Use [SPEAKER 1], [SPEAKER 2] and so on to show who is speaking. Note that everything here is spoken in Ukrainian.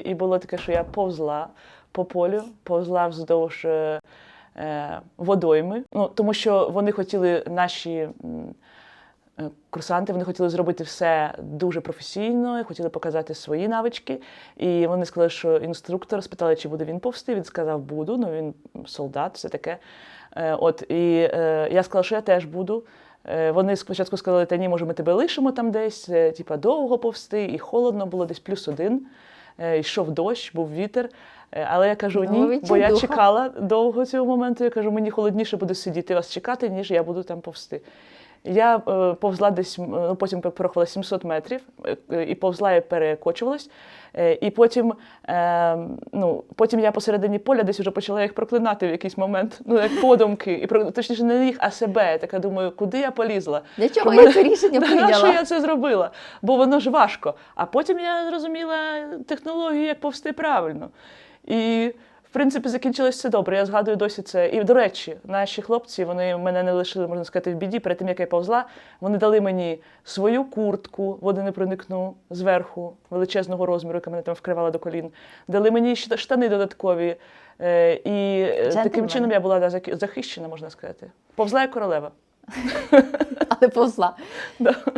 [SPEAKER 1] І було таке, що я повзла по полю, повзла вздовж е, е, водойми. Ну, тому що вони хотіли наші. е, Курсанти вони хотіли зробити все дуже професійно, хотіли показати свої навички. І вони сказали, що інструктор спитали, чи буде він повсти. Він сказав, буду. Ну він солдат, все таке. Е, От і я сказала, що я теж буду. Вони спочатку сказали, та ні, може, ми тебе лишимо там десь, типа довго повсти, і холодно було десь плюс один. Е, Йшов дощ, був вітер. Е, Але я кажу, ні, бо я чекала довго цього моменту. Я кажу, мені холодніше буде сидіти вас чекати, ніж я буду там повсти. Я е, повзла десь, ну, потім порахувала 700 метрів, е, і повзла і перекочувалась. Е, І потім, е, ну, потім я посередині поля десь вже почала їх проклинати в якийсь момент, ну як подумки, і про- точніше не їх, а себе. Я така думаю, куди я полізла?
[SPEAKER 2] Для чого я це рішення
[SPEAKER 1] Да, що я це зробила? Бо воно ж важко. А потім я зрозуміла технологію, як повсти правильно. І, принципі, закінчилось все добре. Я згадую досі це. І, до речі, наші хлопці вони мене не лишили, можна сказати, в біді. Перед тим, як я повзла, вони дали мені свою куртку, води не проникну зверху, величезного розміру, яка мене там вкривала до колін. Дали мені штани додаткові. Е, І е, таким чином я була да, захищена, можна сказати. Повзла як королева.
[SPEAKER 2] Але повзла.